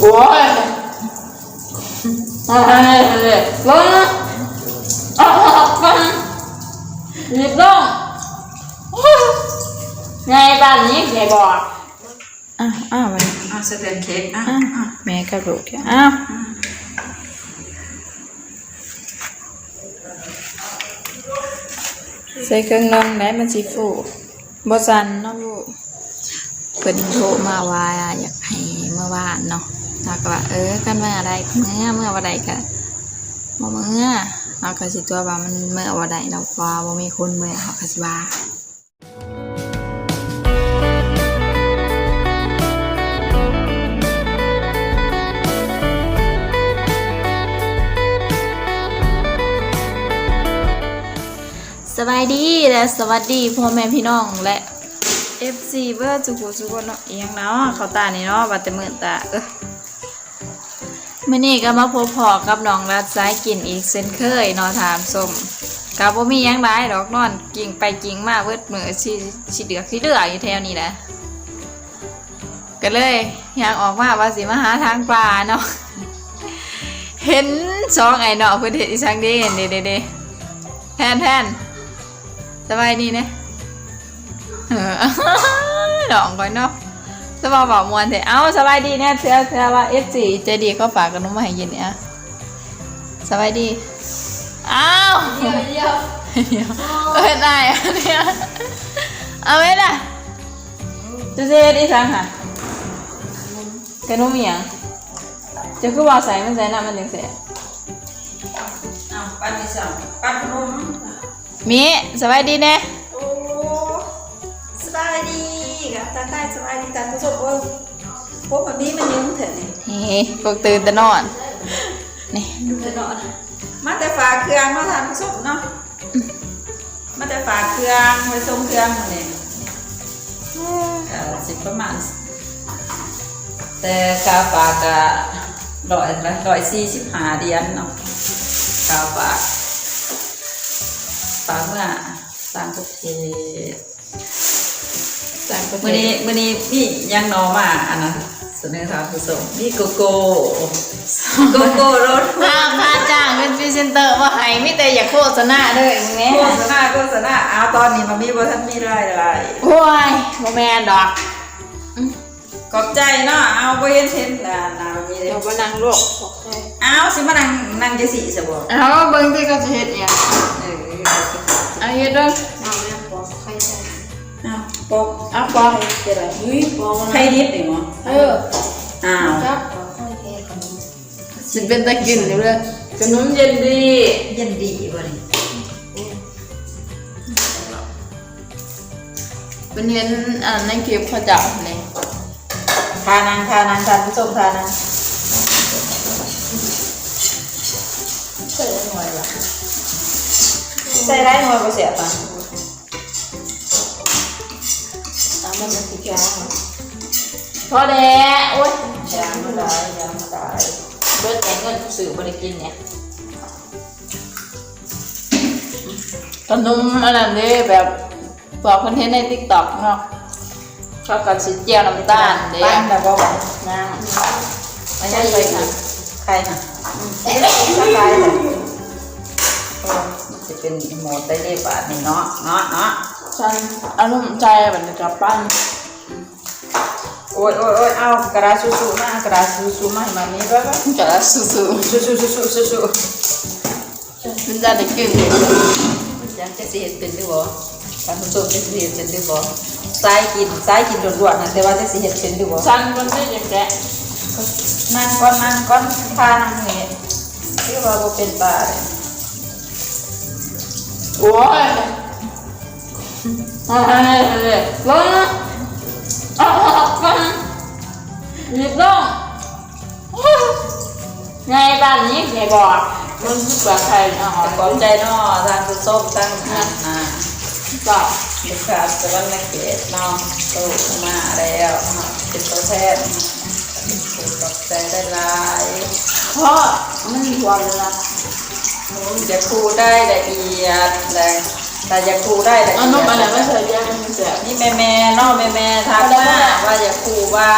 โอ้ยอะไรเลยลงนะออกมาหยิบลงไงบ้านนี้ไงบอกอะอะไปอะสเตนเค้กอะอะแม่กระดูกอะใส่เครื่องนองได้มันสิฟูบ่สั่นเนาะลูกเพิ่นโทรมาว่าอยากให้เมื่อวานเนาะ เราก็ว่าเออกันเมื่อใดเมื่อเมื่อวันใดก็บ่เมื่อเราก็สิตัวว่ามันเมื่อวันใดเนาะเพราว่าบ่มีคนเมื่อเขาก็สิว่าสบายดีและสวัสดีพ่อแม่พี่น้องและ FC เบอร์จุกุจุกคนเนาะเอียงเนาะเขาตานี่เนาะบัดแต่มื่นตาเออ มื่อนี้ก็มาพบพอกับน้องรัดสายกินอีกเช่นเคยนาะถามสมกับบ่ามียังหลายดอกนอนกิ่งไปกิ่งมาเบิดมือสิสิเดือกสิเดือกอยู่แถวนี้แหละก็เลยอยากออกมาว่าสิมาหาทางปลาเนาะเห็นสองไอ้เนาะเพิ่นเฮ็ดอีสังเด้เด้เด้เด้แทนแทนสบายดีนะเออดองก่อนเนาะ สบายบอกมวนเถอะเอ้าสบายดีเนี่ยเสือเสือว่าเอฟซีใจดีเขาฝากกันนุ่มมาให้ยินเนี่ยสบายดีอ้าวเดี๋ยวเดี๋ยวเออได้อันเนี่ยเอาไว้ล่ะจะเสียดีสังค่ะกันนุ่มอหย่างจะคือว่าใส่มันใส่น้ำมันถึงเสียเอาปั้นที่สองปั้นขนมมีสบายดีเนี่ยโอ้สบายดี กับตาใต้สบายดีตาผู้ชมโอ้พวกแบบนี้มันยุ่งเถอะเนี่เฮ้พวกตื่นแต่นอน นี่เดี๋ยวนอน มาแต่ฝากเครื่องมาทานผู้ชมเนาะ มาแต่ฝากเครื่องไว้ส่งเครื่องมาเนี่ยสิประมาณ แต่กาฝากอะร้อยละร้อยสี่สิบห้าเดียนเนาะกาฝากฝากเมื่อต่างประเทศ ต่างประเทมื่อนี้ศมื่อนี้นี่ยังนอมาอันนั้นเสนอทางผู้ชมนี่โกโก้โกโก้รถถ้าค่าจ้างเป็นพรีเซนเตอร์ว่าให้ไม่แต่อย่าโฆษณาเลยมึงเนี่ยโฆษณาโฆษณาเอาตอนนี้มันมีบ่ทันมีรายได้ โอ้ยโมแมนดอกขอบใจเนาะ เอาบ่เห็นเห็นน่ะน่ะมันมีเลยเดี๋ยวมานั่งลูกเอาสิมานั่งนั่งจะสิซะบ่เอาเบิ้งที่เขาจะเฮ็ดเนี่ยเออเอาเฮ็ดเด้อ เอา ปกเอาปอจะได้ไข่ดิบนี่หมอเอออ้าวสิเป็นตะกินอยู่เลยขนมเย็นดีเย็นดีบ่นี่เป็นเห็นอ่าในคลิปเขาจับเลยทานังทานังทานผู้ชมทานังใส่ได้หน่อยว่ะใส่ได้หน่อยบ่เสียป่ะามมันเป็นสีแดงพอแด้โอ้ยยางมาได้ยางมาได้เบิดแต่เงินสื่อบริกินเนี่ยขนมอันนั้นเด้แบบบอกคอนเทนต์ในติ๊กต็อกเนาะเขากับสีเจียวน้ำตาลเด้ปั้นแบบบ่บ่นะไม่ใช่เลยค่ะใครค่ะไม่ได้กินสักใครเลยโอ้มันจะเป็นโหมดได้ได้บาทนี่เนาะเนาะเนาะฉันอารมณ์ใจแบบนี้กับปั้น โอ้ยโอ้ยโอ้ยเอากระดาษซูๆมากระดาษซูๆมาให้มามีด้วยป่ะจะสู้ซูๆซูๆซูๆซูๆมันจะได้กินเลยๆยังจะสิเห็นเป็นด้วยบ่ท่านผู้ชมจะสิเห็นเป็นด้วยบ่สายกินสายกินด่วนๆนะแต่ว่าจะสิเห็นเป็นด้วยบ่ฉันคนที่จะแกะนั่งก้อนนั่งก้อนพานั่งนี่ที่ว่าบ่เป็นตาเลยโอ้ยอะไรเลยลงนะ ออกมาหยิบลงไงบ้านนี้ไงบอกมันคือปลาไข่อาหารขอบใจเนาะทางผู้มตั้งอ่าก็ลูกค้าสวรรค์เกตเนาะตู้มาแล้วเนะเป็นตัวแทนถูกตอบใจได้ลายเพราะมันมีความเลยนะหนูจะครูได้ละเอียดเลย แต่จะครูได้ละอัเอีนยนู้นอะไรดไม่เคยแยกมันเสียนี่แม่แม่ๆเนาะแม่แม่ๆทักมาว่าอย่าครูว่า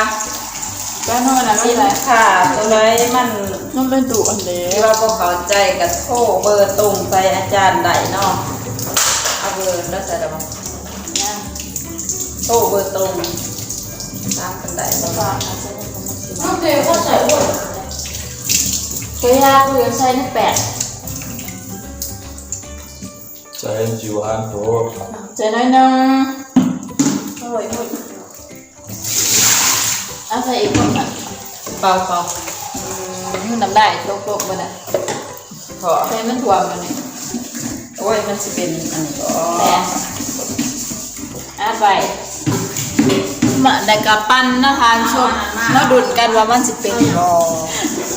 ก็นอนนะสินค้าตัวไรมันน้องเป็นดุอันเดียที่วว่าพวกเขาใจกับโทรเบอร์ตรงไปอาจารย์ใดเนาะเอาเบอร์แล้วใส่ดอกเนี่ยโทรเบอร์ตรงตามกันได้บ่ว่าน้องเดียวก็ใส่อ้วนก็ยากเลยใส่ในแปด ใจจิวานโถเจน้อยนึงโอ้ยหมดอาใส่อีกคนอะเบาเบามันน้ำได้โลกๆมันอะพอใส่มันถ่วมมันนี่โอ้ย มันสิเป็นอันนี้แต่อาไปมาได้กับปั้นนะคะชมมาดูดกันว่ามันสิเป็นบ่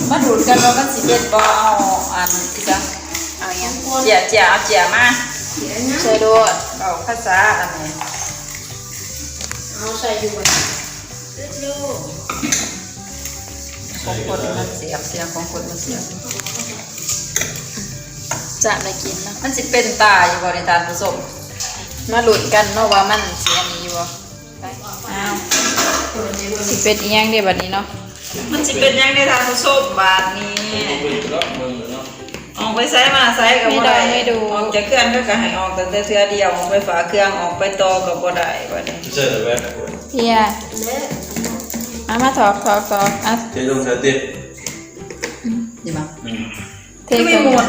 มาดูดกันว่ามันสิเป็นบ่เอาอันที่จะเอาอย่างเจียเจียเอาเจียมา ใส่ดูดเอาภาษาอันนี้เอาใส่อยู่บนของคนมันเสียบเสียบของคนมันเสียบจะได้กินนะมันสิเป็นตาอยู่บ่ในทานผสมมาหลุดกันเนาะว่ามันเสียนี้อยู่บ่ไปอ้าวสิเป็นอีหยังเด้บัดนี้เนาะมันสิเป็นยังในทานผสมบาทนี้ ไปใช้มาใช้กับบ่ได้ออกจากเครื่องก็ก็ให้ออกแต่เทื่อเดียวออกไปฝาเครื่องออกไปต่อก็บ่ได้บัดนี้เจอแต่แว่นเฮียเอามาถอกถอกถอกอะเทลงเทติดีมั้ยอืมเทเครื่องหมด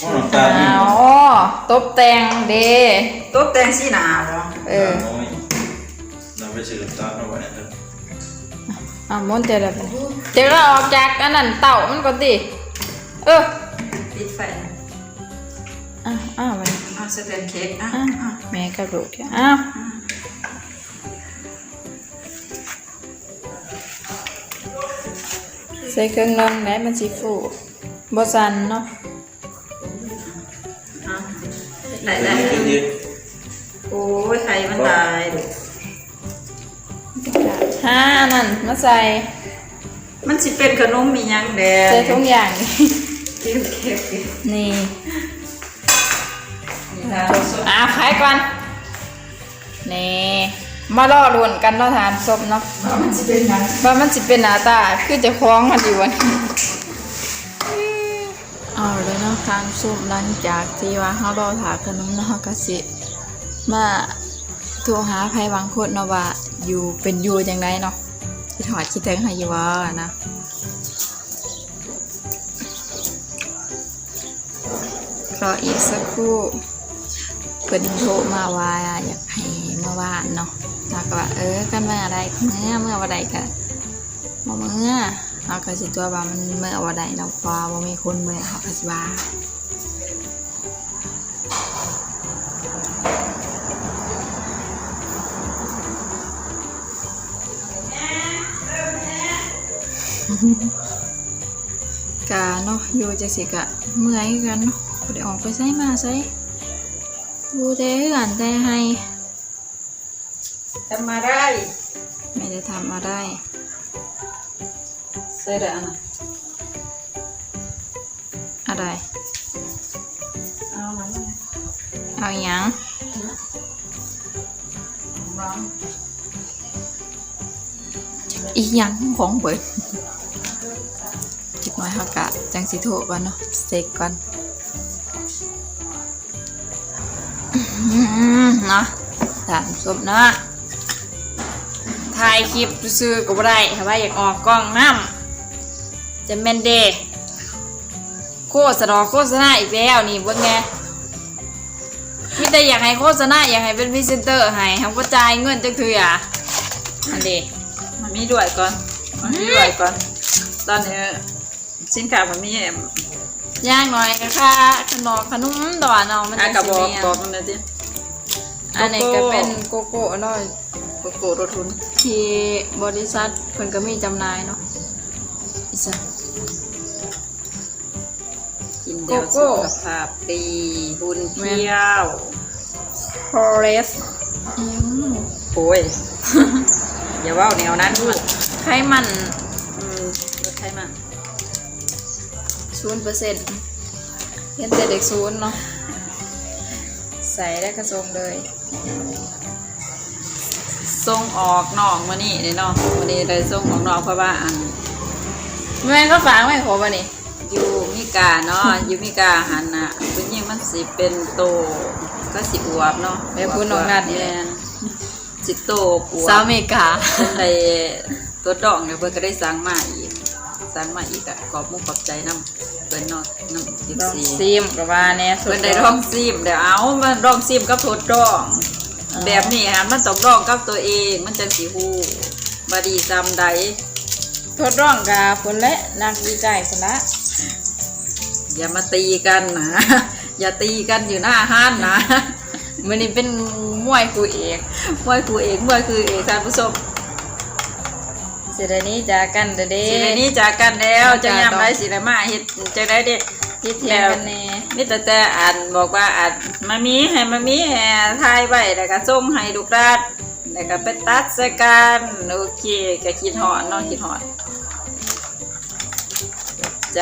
ห้องน้ำตาลนี่อ้าวตบแต่งเด้ตบแต่งสีหน้าบ่เออน้อยเราไปซื้อน้ำตาลมาไว้เนี่ยอะมนเจอแล้วบัดนี้เดี๋ยวเราออกจากอันนั้นเต่ามันก่อนดิเออ ปิดไฟอะอ้าวไปเอาสเต็มเค้กอะอ้าวอะแม่กระดูกอ้าวใส่เครื่องนองไหนมันสิฟูบ่สั่นเนาะอะได้เทได้ติโอ้ยไข่มันตายลูกห้านั่นมาใส่มันสิเป็นขนมมีหยังแดงใส่ทุกอย่าง นี่ที่เค้กนี่นี่นะอ้าวขายก่อนนี่มาล่อลวนกันเนาะทานศพเนาะมันสิเป็นหยังว่ามันสิเป็นหน้าตาคือจะคล้องกันอยู่วันเอาเลยเนาะทานซุปหลังจากที่ว่าเฮารอถาขนมเนาะเฮาก็สิมาโทรหาใครบางคนเนาะว่าอยู่เป็นอยู่จังไดเนาะคิดหอดคิดถึงให้อยู่ว่านะ รออีกสักครู่เพิ่นโทรมาว่าอยากให้เมื่อวานเนาะแล้วก็ว่าเออกันเมื่อไรเมื่อเมื่อวันใดก็บ่เมื่อเราก็สิตัวว่ามันเมื่อวันใดเนาะเพราว่ามีคนเมื่อเขาก็สิว่ากะเนาะอยู่จังสิกะเมื่อยกันเนาะ บ่ได้ออกไปไสมาไสอยู่แต่เฮือนแต่ให้ทำมาได้ไม่ได้ทำอะไรเสร็จแล้วนะอะไร เอาหลังเอาอหยังร้องอีหยังของเบิดคิดน้อยเฮากะ จังสิโทรก่อนเนาะสเต็กก่อน นาะถามศพนะถ่ายคลิปซื้อก็บ่ได้ถ้าว่าอยากออกกล้องน้ำจะแมนเดโฆษณาโฆษณาอีกแล้วนี่เบิ่งแน่มีแต่อยากให้โฆษณาอยากให้เป็นพรีเซนเตอร์ให้ทำกระจายเงินจักเทื่ออันเดมันมีด้วยก่อนมันมีด้วยก่อน ตอนนี้สินค้ามันมีแอม ย่างหน่อยก็ค่ะขนมขนมดอกเนาะมันอะจะกระบอกสิบอมีกมันเลยดิอันนี้โกก็โก้เป็นโกโก้เนาะโกโก้รถทุนที่บริษัทเพิ่นก็มีจำหน่ายเนาะอีสันกินเดียวโกโก้สุขภาพดีบุญเที่ยวฟอเรสยังโอ้ย อย่าว่าแนวนั้นลูกไขมัน ศูนย์เปอร์เซ็นต์เห็นแต่เด็กศูนย์เนาะใส่ได้กระทรงเลยส่งออกนอกมานี่นี่เนาะวันนี้เลยส่งออกนอกเพราะว่าอันแม่ก็ฝากไว้ขอบ่นี่อยู่มิกาเนาะอยู่มิกาหันน่ะผู้หญิงมันสิเป็นโตก็สิอวบเนาะแม่พูดน้องนัดนี่แม่นสิโตอวบสาวอเมริกาเพิ่นได้ตัวดองเนี่ยเพิ่นก็ได้สั่งมาอีก สั่งมาอีกอะขอบมุกขอบใจน้ำเพิ่นเนาะน้ำยิบลองซีซิมกับว่าแน่สุเพิ่นได้ร้องซิมเดี๋ยวเอามันร้องซิมกับทดดอง แบบนี้ฮะมันต้องร้องกับตัวเองมันจังสิฮู้บาดีจำใดทดลองกับคนและนักวิจัยคนละอย่ามาตีกันนะอย่าตีกันอยู่หน้าห้านนะ มันนี่เป็นมวยกูเอก มวยครูเอกมวยคือเอกท่านผู้ชมเสร็จนี้จากกันเด้อเด้สิได้นี้จากกันแล้วจะยามไรสิได้มาเฮ็ดจังไดเด้ที่เทียงกันแน่มีแต่แต่อ่านบอกว่าอ่านมามีให้มามีให้ทายไว้แล้วก็ส่งให้ลูกรัดแล้วก็ไปตัดใส่กันโอเคก็คิดฮอดเนาะคิดฮอดใจ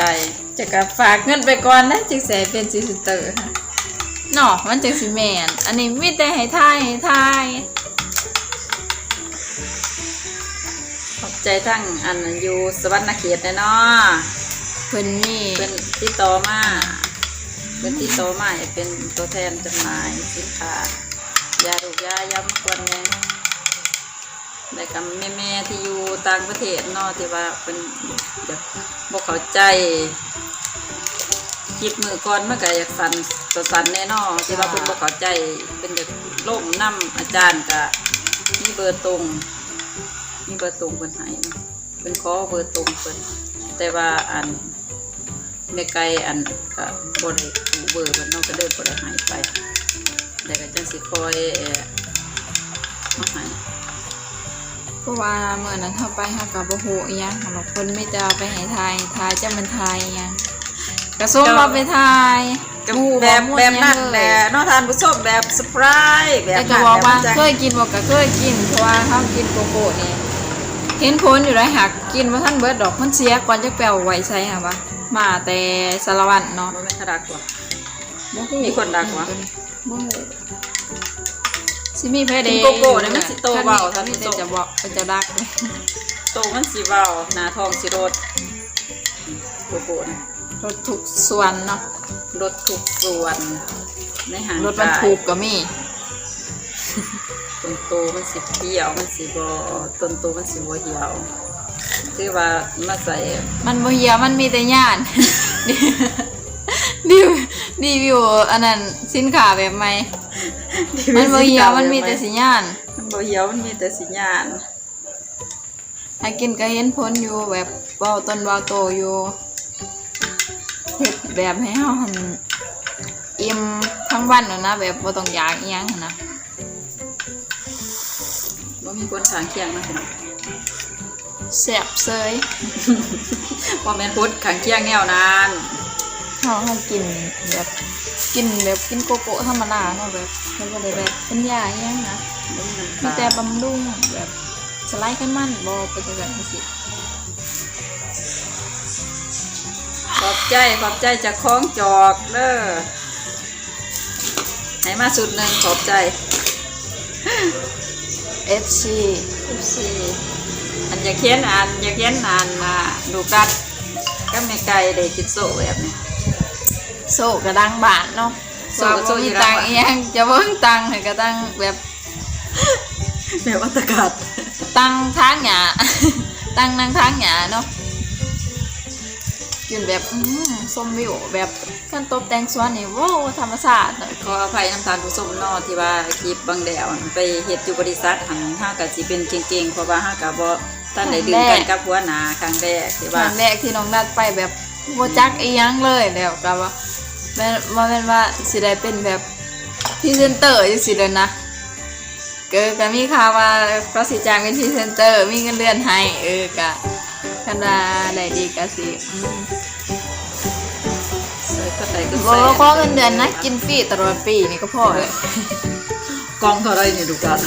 จะกับฝากเงินไปก่อนนะจึงแสเป็นซิสเตอร์ค่ะเนาะมันจังสิแมนอันนี้มีแต่ให้ทายให้ทาย ใจทั้งอันอยู่สวรรณเขตเนาะเพิ่นมีเป็นติดต่อมาเป็นติดต่อมาให้เป็นตัวแทนจำหน่ายสินค้ายาลูกยายามากวนไงแต่กับแม่แม่ๆที่อยู่ต่างประเทศเนาะที่ว่าเป็นแบบบอกเข้าใจคลิปมือก่อนเมื่อกี้อยากสันตัวสันแน่เนอที่ว่าเป็นบอกเข้าใจเป็นแบบล่มน้ำอาจารย์กะมีเบอร์ตรง มีเบอร์ตรงคนให้เนาะเป็นขอเบอร์ตรงเพิ่นแต่ว่าอันแม่ไก่อันก็บ่ได้หูเบอร์มันเนาะก็เลยบ่ได้หายไปแต่ก็จังสิคอยเอ่อมาใหายเพราะว่าเมื่อนั้นเฮาไปเฮาก็บ่ฮู้อีหยังหรอกเพิ่นมีแต่เอาไปให้ทายทายจะมันทายอีหยังกระทรวงว่าไปทายก็หมู่แบบม่วแบบนั้นหยังแหเลละยเนาะทานผู้ชมแบบเซอร์ไพรส์แบบแต่นั้นก็บอกว่าแบบมันจะเคยกินบอกก็เคยกินเพราะว่าเขากินโกโก้นี่ เห็นผลอยู่ได้หักกินมาท่านเบิร์ดดอกมันเสียก่อนจะแปลไว้ใช่ค่ะวะมาแต่สารวัตรเนาะบ่แม่นขดักตัวมีคนดักวะบ่ฮู้สิมีแพ้เดกินโกโก้เนี่ยมันสิโตเบาท่านท่านผู้นี่ชมจะบอกเป็นจะรักเลยโตมันสิเว้าหน้าทองสิรดโกโก้นะรถทุกส่วนเนาะรถทุกส่วนในหางรถบรรทุกก็มี ต้นโตมันสิเหี่ยวมันสิบ่ต้นโตมันสิบ่เหี่ยวคือว่ามาใส่มันบ่เหี่ยวมันมีแต่ย่านรีวิวรีวิวอันนั้นสินค้าแบบใหม่มันบ่เหี่ยวมันมีแต่สิย่านมันบ่เหี่ยวมันมีแต่สิญาณให้กินก็เห็นผลอยู่แบบเบาต้นเบาโตอยู่เฮ็ดแบบให้เฮาหันอิ่มทั้งวันน่ะนะแบบบ่ต้องอยากอีหยังหั้นนะบ่ มีคนข้างเคียงนะพี่น้องแซ่บเซยบ่แม่นพุดข้างเคียงแนวนั้นเฮาเฮากินแบบกินแบบกินโกโก้ธรรมดาเนาะแบบมันบ่ได้แบบเป็นยาอีหยังนะบ่มีมีน้ำแต่ตาลบำรุงแบบสไลด์ไขมันบ่เป็นจังซั่นจังซี่ขอบใจขอบใจจากของจอกเด้อให้มาสุดหนึงขอบใจ FC FC อันอยากเขียนอ่านอยากเขียนอ่านมาดูกัดก็ไม่ไกลได้คิดโซแบบนี้โซกระดังบาทเนาะโซ่ก็โซ่ว่าบ่มีอยู่ดัตังงบาทค์อีหยังจะเบิ่งตังค์ให้กระดังแบบแบบอัตกาศตังทางหยาตังนางทางหยาเนาะ กินแบบส้มวิวแบบการตกแต่งสวนนี่ว้าธรรมชาติเลยขออภัยน้ำตาลผู้ชมนอที่ว่าคลิปบางแดวไปเฮ็ดอยู่บริษัทหันห้ากับสิเป็นเก่งๆเพราะว่าห้ากับบ่ท่านได้ดื่มกันกับหัวหนาครั้งแรกที่ว่ารั้งแรกที่น้องนัดไปแบบโบจักเอียงเลยแล้วก็ว่าแม่นว่าแม่นว่าสิได้เป็นแบบพรีเซนเตอร์จังซี่เลยนะเกิดก็มีข่าวว่าเขาสิจ้างเป็นพรีเซนเตอร์มีเงินเดือนให้เออก็ คันว่าได้ดีก็สิอืมใส่ก็ใส่ก็บอใส่กว่าขอเงินเดือนนะกินฟรีตลอดปีนี่ก็พอเลยกองเท่าไรนี่ดูกัน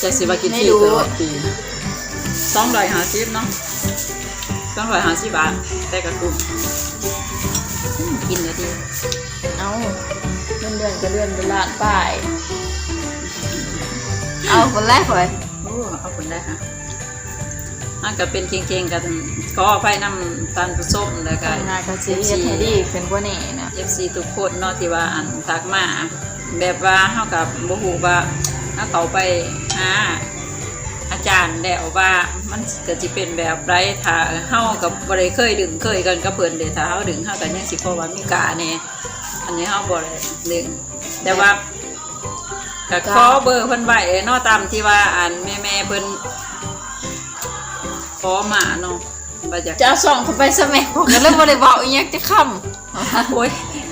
จะสิว่ากินไม่ที่รู้ ตลอดปีสองร้อยห้าสิบเนาะสองร้อยห้าสิบบาทแต่กระตุ้มอืมกินเลยดีเอาเงินเดือนก็เดือนเป็นล้านป้ายเอาคนแรกเลยโอ้เอาคนได้ค่ะ มันก็เป็นเก่งๆกันก็ไปนำตันผู้ส้มแล้วก็ทำงานก็สิเฮ็ดให้ดีขึ้นกว่านี้นะเอฟซีทุกคนเนาะที่ว่าอันทักมาแบบว่าเฮากับบ่ฮู้ว่าเฮาเขาไปหาอาจารย์แล้วว่ามันก็สิเป็นแบบไรถ้าเฮากับบ่ได้เคยดึงเคยกันกับเพิ่นเด้ถ้าเฮาดึงเฮาก็ยังสิพอว่ามีกาแน่อันนี้เฮาบ่ได้ดึงแต่ว่าก็ขอเบอร์เพิ่นไว้เนาะตามที่ว่าอันแม่ๆเพิ่นข อมาเนาะว่าอยากจะเอาส่องเข้าไปซะแม่ผมก็เลยบ่ได้เว้าอีหยังจะค่ำโอ้ย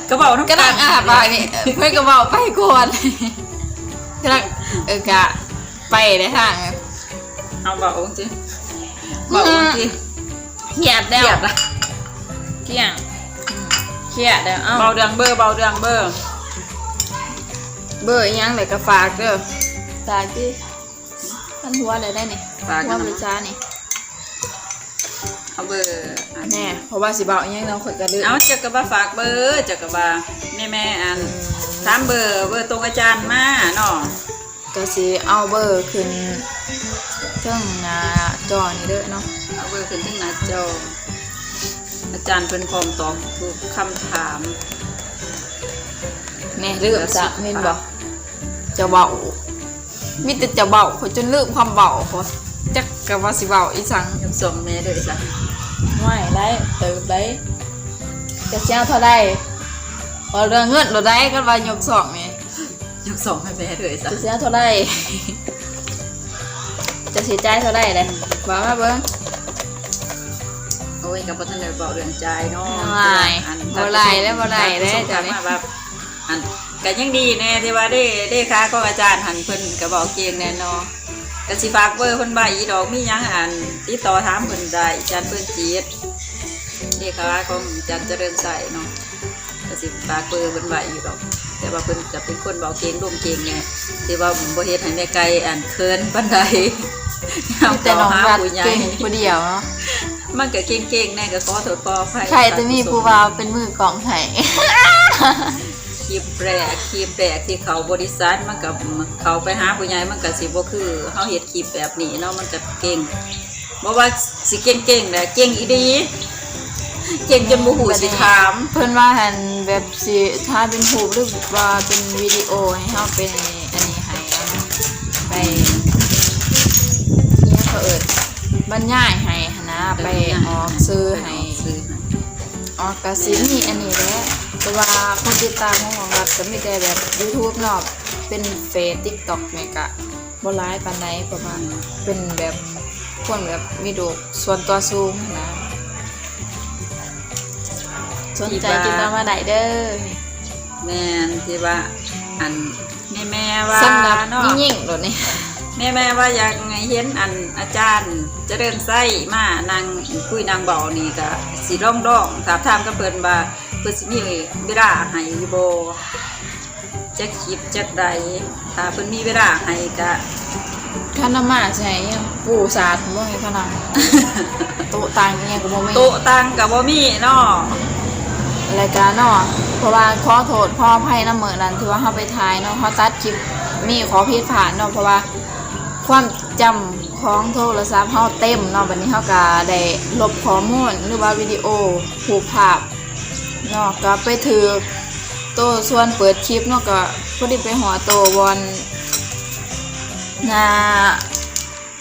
กระเป๋าน้ำกำลังอาบอะนี่เพื่อนก็บอกไปก่อนกำลังเออกะไปในทางเอาเบาจริงเบาจริงเครียดเกแล้วลียดละเครียดอืมเครียดแล้วเอ้า เบาเดืองเบอร์เบาเดืองเบอร์เบอร์อีหยังเลยก็ฝากเด้อตาจีท่านหัวเลยได้นี่ฝากหักัวนบริจานี่ เอาเบอร์อันแน่เพราะว่าสิเบาอีหยังเราคนกระลือเอาจักกระบาฝากเบอร์จักกระบาแม่แม่อันถามเบอร์เบอร์ตรงอาจารย์มาเนาะก็สิเอาเบอร์ขึ้นเครื่องหน้าจอนี่เด้อเนาะเอาเบอร์ขึ้นที่หน้าจออาจารย์เป็นพร้อมตอบทุกคำถามแน่ลืมจ้ะมินบอกจะเบามีแต่จะเบาคนจนลืมความเบาเขาจัก กะว่าสิเบาอีสังยกส่งแม่ด้วยจ้ะไม่ได้เติมได้จะเช้าเท่าได้พอเรื่องเงินเราได้ก็ว่ายกสองไงยกส่งให้แม่ด้วยจ้ะจะเช้าเท่าได้จะเสียใจเท่าได้เลยบอกมาเบิ้งโอ้ยกับพ่อท่านเลยบอกเรื่องใจเนาะบ่หลายบ่หลายแล้วบ่หลายแล้วจ้ะมาแบบอันก็ยังดีแน่ที่ว่าได้ได้ค้าก็อาจารย์หันเพิ่นก็บอกเก่งแน่เนาะ ก็สิฝากเบอร์เพิ่นใบอีดอกมีหยังอันติดต่อถามเพิ่นได้อาจารย์เพิ่นจีดเลขาของอาจารย์เจริญใส่เนาะก็สิฝากเบอร์เพิ่นใบอยู่ดอก แต่ว่าเพิ่นจะเป็นคนบอกเก่งร่วมเก่งแน่ที่ว่าบ่เฮ็ดให้แม่ไกลอันเคินปานใดเอาแต่ต่อน้องหารัดผู้ใหญ่เก่งผู้เดียวเนาะมันก็เก่งๆแน่ก็ขอโทษขออภัยใครจะมีผู้บ่าวเป็นมือกล่องไห้ค ลิปแรกคลิปแรกที่เขาบริษัทมันกับเขาไปหาผู้ใหญ่มันก็สิบ่คือเฮาเฮ็ดคลิปแบบนี้เนาะมันก็เก่งบ่ว่าสิเก่งๆแหละเก่งอีดีเก่งจนบ่ฮู้สิถาม เพิ่นว่าหันแบบสิถ้าเป็นรูปหรือว่าเป็นวิดีโอให้เฮาเป็นอันนี้ให้เอาเนาะไปเนี่ยเขาเอิดบรรยายให้หั้นนะไปออกซื้อให้ซื้ อให้ออกกระสิมีอันนี้แหละแต่ว่าคนติดตามของของรัฐก็มีแต่แบบ YouTube เนาะเป็นเฟซ TikTok แม่กะบ่ร้ายปานใดประมาณเป็นแบบคนแบบมีดูกส่วนตัวสูงนะสนใจติดตามมาได้เด้อแม่นที่ว่าอันแม่ๆว่าสำหรับเนาะยิ่งๆโดดนี่ แม่แม่ว่าอยากไงเห็นอันอาจารย์เจะเดินไส้มานางคุยนางเบานี่ก็สิร่องร่องถามถามกับเพิ่นว่าเพิ่นสิมีเวลาให้อยู่บ่จักคลิปจักใดถ้าเพิ่นมีเวลาให้ก็ข้านมาใช่ยังปู่สาดผมว่าไงพนังโตะตังเนี่ยก็บ่มีโต๊ะตังก็บ่มีเนาะรายการเนาะเพราะว่าขอโทษพ่อไพ่น้ำเหมือนั้นที่ว่าเฮาไปถ่ายเนาะเฮาตัดคลิปมีขอผิดพลาดเนาะเพราะว่า ความจำของโทรศัพท์เฮาเต็มเนาะบัดนี้เฮาก็ได้ลบข้อมูลหรือว่าวิดีโอผูกภาพเนาะก็ไปถือโตส่วนเปิดคลิปเนาะก็พอดีไปหัวโตบอลหน้า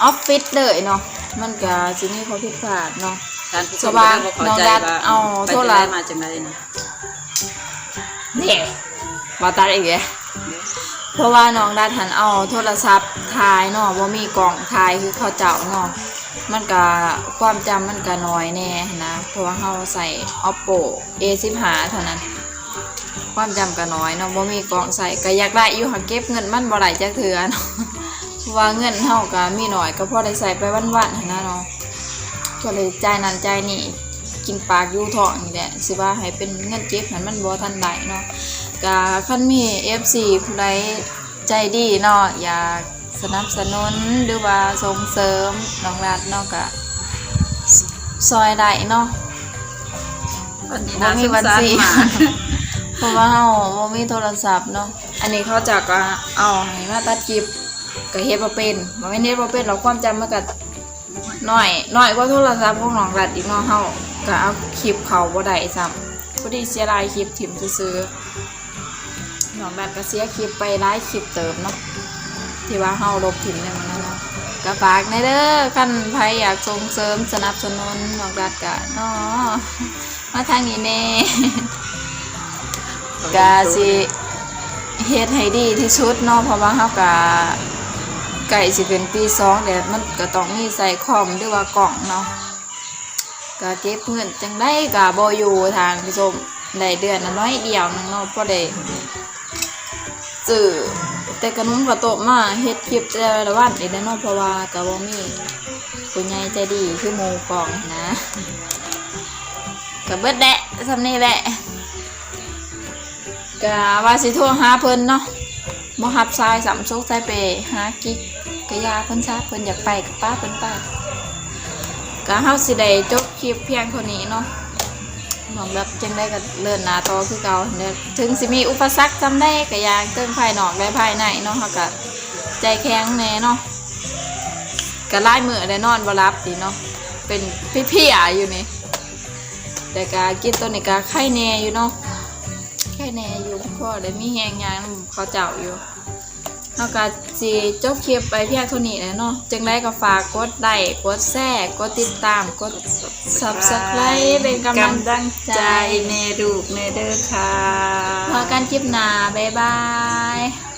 ออฟฟิศเลยเนาะมันก็สิมีข้อผิดพลาดเนาะท่านผู้ชสมบายก็ข้าใจน้องรัฐว่าเอาไปโทรจังศัไดพท์มาจังไดนะนี่มาตัดอีกแล้ เพราะว่าน้องดัดหันเอาโทรศัพท์ถ่ายเนาะว่ามีกล่องถ่ายคือเขาเจ้าเนาะมันก็ความจำมันก็น้อยแน่นะเพราะว่าเราใส่ oppo a15 เท่านั้น ความจำก็น้อยเนาะว่ามีกล่องใส่ก็อยากได้อยู่หาเก็บเงินมันบ่ได้จักเทื่อเนาะเพราะว่าเงินเฮาก็มีหน้อยก็พอได้ใส่ไปวันๆหั้นะเนาะก็เลยใจนั้นจ่ายนี่กินปากยู่ท้องนี่แหละสิว่าให้เป็นเงินเก็บนั้นมันบ่ทันได้เนาะ ก็คันมี FC ผู้ใดใจดีเนาะอยากสนับสนุนหรือว่าส่งเสริมน้องรัดเนาะก็ซซอยได้เนาะวันนี้บ่น่ามีสงวันสารสิหมาเพราะว่าเฮาบ่มีโทรศัพท์เนาะอันนี้เขาจะก็เอาให้มาตัดคลิปก็เฮ็ดบ่เป็นบ่แม่นเฮ็ดบ่เป็นเราความจำมันก็น้อยน้อยกว่าโทรศัพท์ของน้องรัดอีกเนาะเฮาก็เอาคลิปเขาบ่ได้ซ้ำพอดีเสียดายคลิปถิ่มซื่อๆ น้องรัดก็เสียคลิปไปหลายคลิปเติมเนาะที่ว่าเฮาลบถิ่มในมันนั้นเนาะก็ฝากในเด้อคันใครอยากส่งเสริมสนับสนุนน้องรัดก็เนาะมาทางนี้แน่กาสิเฮ็ดให้ดีที่สุดเนาะเพราะว่าเฮากะไก่สิเป็นปีสองเดี๋ยวมันก็ต้องมีใส่คอมหรือว่ากล่องเนาะก็เก็บเงินจังได้กะบ่อยู่ทางผู้ชมได้เดือนละน้อยเดียวหนึงเนาะพอได้ ซื้อแต่ขนมข้าวต้มมาเฮ็ดคลิปแต่ละวันอีกแล้วเนาะเพราะว่าก็บ่มีผู้ใหญ่ใจดีคือหมู่กองนะก็เบิดแดะซำนี้แหละกะว่าสิโทรหาเพิ่นเนาะบ่รับสายสามซุกสายเปย์หากิ๊กกะยาเพิ่นซะเพิ่นอยากไปกับป้าเพิ่นป้ากะเฮาสิได้จบคลิปเพียงเท่านี้เนาะ หวังแบบจังได้ก็เดินหน้าต่อคือเก่าเด้อถึงสิมีอุปสรรคจำได้ก็ยางเติมภายนอกและภายในเนาะเฮาก็ใจแข็งแน่เนาะก็ลายมือได้นอนบ่หลับดีเนาะเป็นพี่ๆอยู่นี่แต่ก็กินตัวนี้ก็ไข้แน่อยู่เนาะแค่แน่อยู่พ่อได้มีแหงยางเขาเจ้าอยู่ แล้วก็สิจบคลิปไปเพียงเท่านี้แหล้วเนาะจังไรก็ฝากกดไลค์กดแชร์กดติดตามกด subscribe เป็นกำลังกำลังใจในดูปในเด้อค่ะพอกันคลิปหน้าบ๊ายบาย